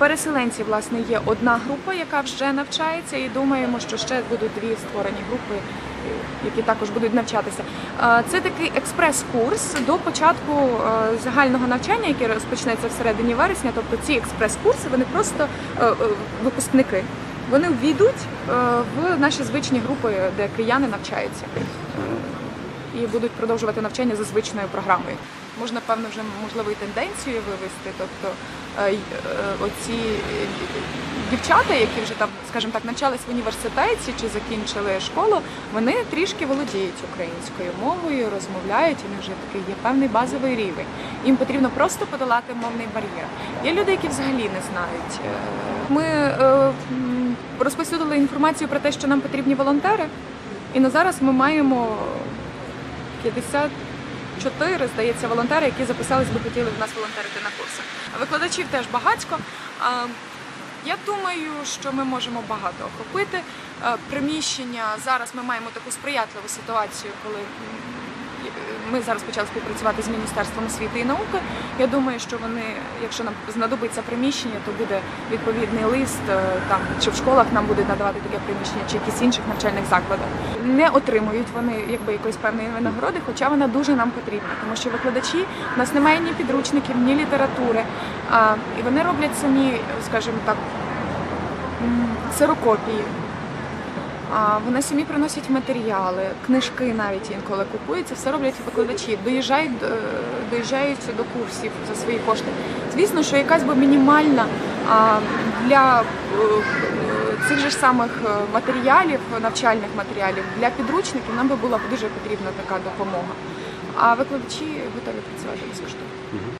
переселенців, власне, є одна група, яка вже навчається, і думаємо, що ще будуть дві створені групи, які також будуть навчатися. Це такий експрес-курс до початку е, загального навчання, яке розпочнеться всередині вересня. Тобто ці експрес-курси вони просто е, е, випускники. Вони ввійдуть е, в наші звичні групи, де кияни навчаються і будуть продовжувати навчання за звичною програмою. Можна певно вже можливо і тенденцію вивести. Тобто е, е, оці е, дівчата, які вже там, скажімо так, навчались в університеті чи закінчили школу, вони трішки володіють українською мовою, розмовляють, і них вже такий є певний базовий рівень. Їм потрібно просто подолати мовний бар'єр. Є люди, які взагалі не знають. Ми розповсюдили інформацію про те, що нам потрібні волонтери, і на зараз ми маємо 54, здається, волонтери, які записались, би хотіли в нас волонтерити на курсах. Викладачів теж багатько. Я думаю, що ми можемо багато охопити. Е, Приміщення зараз ми маємо таку сприятливу ситуацію, коли ми зараз почали співпрацювати з Міністерством освіти і науки. Я думаю, що вони, якщо нам знадобиться приміщення, то буде відповідний лист е, там, чи в школах нам будуть надавати таке приміщення, чи якісь інших навчальних закладах. Не отримують вони якби якоїсь певної винагороди, хоча вона дуже нам потрібна, тому що викладачі у нас немає ні підручників, ні літератури. А, і вони роблять самі, скажімо так. А вони самі приносять матеріали, книжки навіть інколи купуються, все роблять викладачі, доїжджають, е, доїжджають до курсів за свої кошти. Звісно, що якась би мінімальна для е, цих же самих е, матеріалів, навчальних матеріалів, для підручників нам би була дуже потрібна така допомога. А викладачі готові працювати безкоштовно.